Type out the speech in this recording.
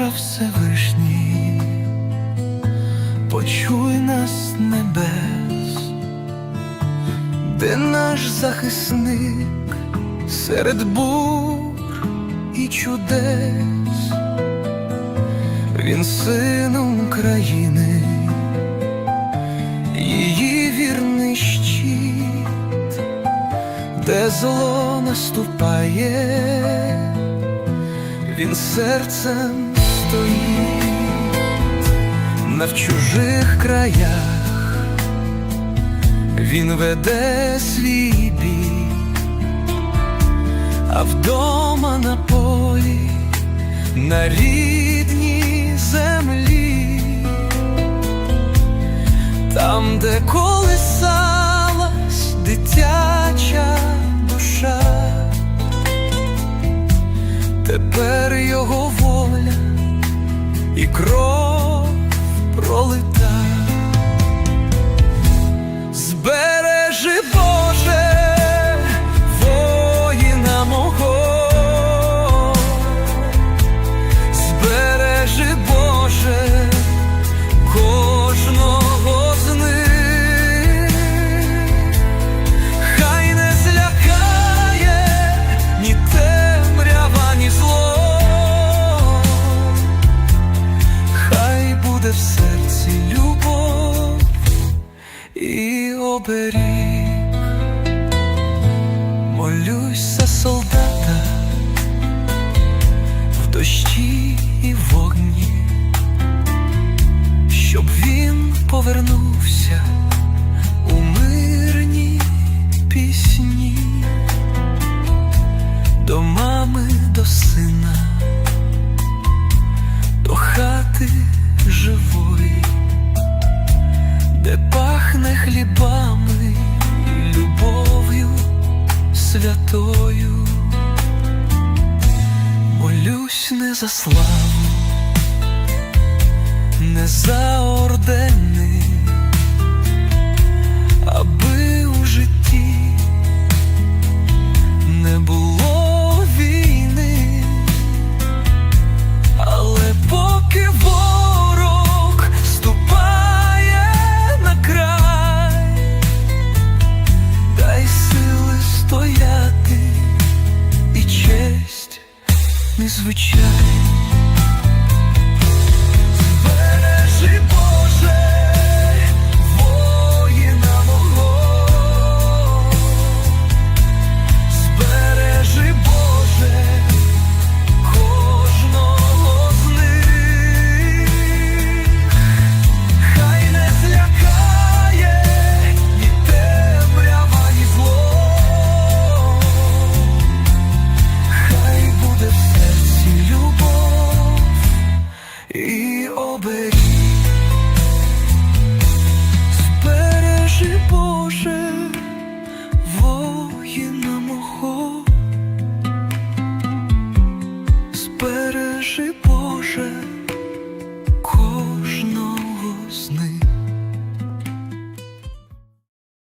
Боже Всевишній, почуй нас небес, де наш захисник серед бур і чудес, він сином України, її вірний щит, де зло наступає. Він серцем стоїть. На в чужих краях, він веде свій бій, а вдома на полі, на рідній землі, там, де колисалась дитяча душа, тепер його кров оберіг. Молюсь солдата в дощі і вогні, щоб він повернувся у мирні пісні до мами, до сина до хати живої, де пахне хлібами святою. Молюсь не за славу, не за ордени, незвичай. E